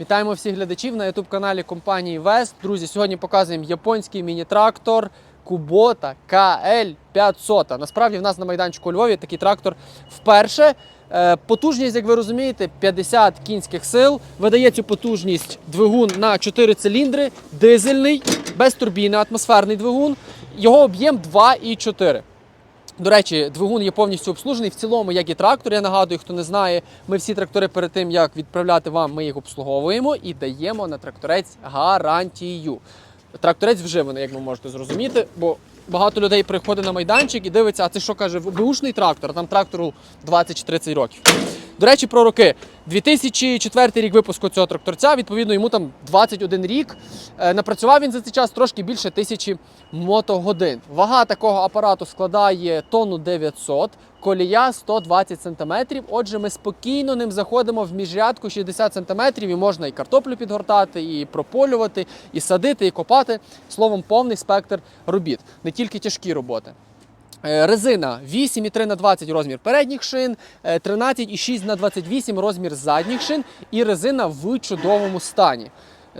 Вітаємо всіх глядачів на youtube каналі компанії Вест. Друзі, сьогодні показуємо японський міні-трактор Kubota KL 500. Насправді в нас на майданчику у Львові такий трактор вперше. Е, Потужність, як ви розумієте, 50 кінських сил. Видає цю потужність двигун на 4 циліндри, дизельний, без турбіни, атмосферний двигун. Його об'єм 2,4. До речі, двигун є повністю обслужений. В цілому, як і трактор, я нагадую, хто не знає, ми всі трактори перед тим, як відправляти вам, ми їх обслуговуємо і даємо на тракторець гарантію. Тракторець вживаний, як ви можете зрозуміти, бо багато людей приходить на майданчик і дивиться, а це що каже, бушний трактор, там трактору 20 чи 30 років. До речі, про роки. 2004 рік випуску цього тракторця, відповідно, йому там 21 рік. Е, Напрацював він за цей час трошки більше тисячі мотогодин. Вага такого апарату складає тонну 900, колія 120 см. Отже, ми спокійно ним заходимо в міжрядку 60 см і можна і картоплю підгортати, і прополювати, і садити, і копати. Словом, повний спектр робіт, не тільки тяжкі роботи. Е, Резина 8,3 на 20 розмір передніх шин, е, 13,6 на 28 розмір задніх шин і резина в чудовому стані.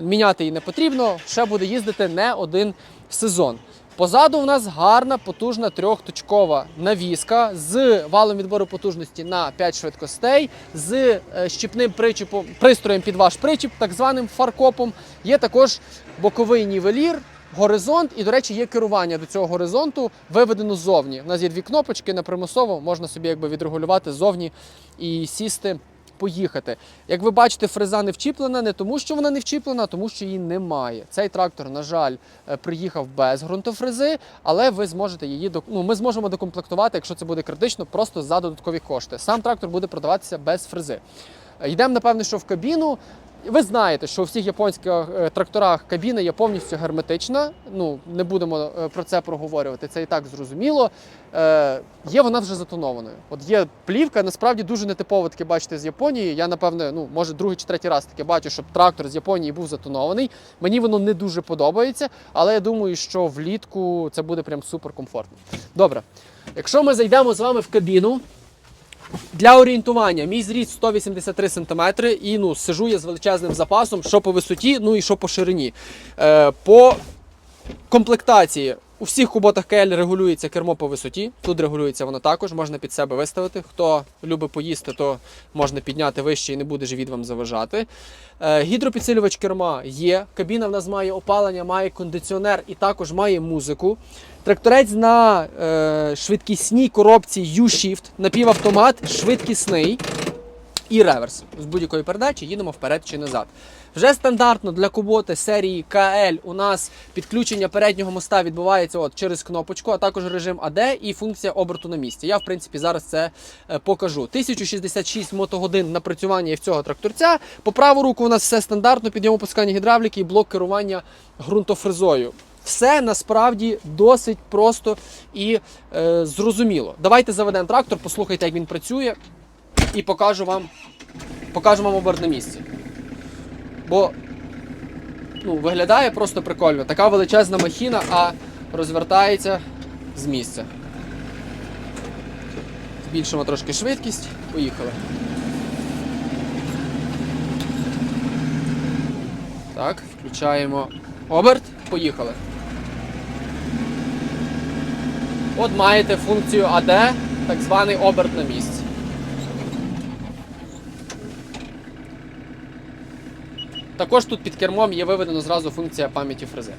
Міняти її не потрібно, ще буде їздити не один сезон. Позаду в нас гарна, потужна трьохточкова навіска з валом відбору потужності на 5 швидкостей, з е, щіпним причіпом, пристроєм під ваш причіп, так званим фаркопом. Є також боковий нівелір, горизонт, і, до речі, є керування до цього горизонту виведено ззовні. У нас є дві кнопочки на примусово, можна собі якби відрегулювати ззовні і сісти. Поїхати. Як ви бачите, фреза не вчіплена не тому, що вона не вчіплена, а тому, що її немає. Цей трактор, на жаль, е, приїхав без ґрунтофрези, але ви зможете її ну, ми зможемо докомплектувати, якщо це буде критично, просто за додаткові кошти. Сам трактор буде продаватися без фрези. Е, Йдемо, напевне, що в кабіну. Ви знаєте, що у всіх японських е, тракторах кабіна є повністю герметична. Ну не будемо е, про це проговорювати. Це і так зрозуміло. Е, є вона вже затонованою. От є плівка, насправді дуже нетипово таке бачите з Японії. Я напевне, ну може другий чи третій раз таке бачу, щоб трактор з Японії був затонований. Мені воно не дуже подобається, але я думаю, що влітку це буде прям супер комфортно. Добре, якщо ми зайдемо з вами в кабіну. Для орієнтування, мій зріст 183 см і ну, сижу я з величезним запасом, що по висоті, ну і що по ширині. Е, по комплектації у всіх куботах КЛ регулюється кермо по висоті. Тут регулюється воно також, можна під себе виставити. Хто любить поїсти, то можна підняти вище і не буде живіт вам заважати. Е, гідропідсилювач керма є. Кабіна в нас має опалення, має кондиціонер і також має музику. Тракторець на е, швидкісній коробці U-Shift, напівавтомат, швидкісний і реверс. З будь-якої передачі їдемо вперед чи назад. Вже стандартно для куботи серії KL у нас підключення переднього моста відбувається от через кнопочку, а також режим AD і функція оберту на місці. Я, в принципі, зараз це е, покажу. 1066 мотогодин напрацювання в цього тракторця. По праву руку у нас все стандартно, підйом опускання гідравліки і блок керування ґрунтофрезою. Все насправді досить просто і е, зрозуміло. Давайте заведемо трактор, послухайте, як він працює, і покажу вам, покажу вам оберт на місці. Бо ну, виглядає просто прикольно. Така величезна махіна, а розвертається з місця. Збільшимо трошки швидкість. Поїхали. Так, включаємо оберт. Поїхали. От маєте функцію AD, так званий оберт на місці. Також тут під кермом є виведена зразу функція пам'яті фрези.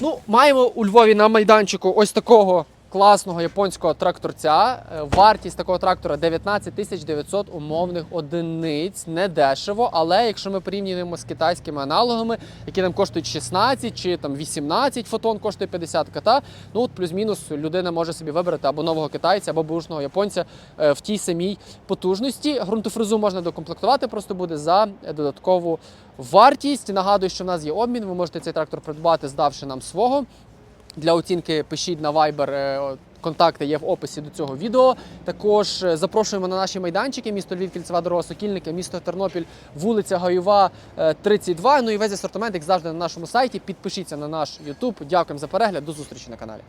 Ну, маємо у Львові на майданчику ось такого класного японського тракторця. Е, Вартість такого трактора 19 тисяч 900 умовних одиниць. Не дешево, але якщо ми порівнюємо з китайськими аналогами, які нам коштують 16 чи там 18 фотон коштує 50 ката, ну от плюс-мінус людина може собі вибрати або нового китайця, або бушного японця е, в тій самій потужності. Ґрунтофрезу можна докомплектувати, просто буде за додаткову вартість. Нагадую, що в нас є обмін. Ви можете цей трактор придбати, здавши нам свого. Для оцінки пишіть на Viber. е, Контакти є в описі до цього відео. Також е, запрошуємо на наші майданчики. Місто Львів, кільцева дорога Сокільники, місто Тернопіль, вулиця Гаюва, е, 32. Ну і весь асортимент, як завжди, на нашому сайті. Підпишіться на наш YouTube. Дякуємо за перегляд. До зустрічі на каналі.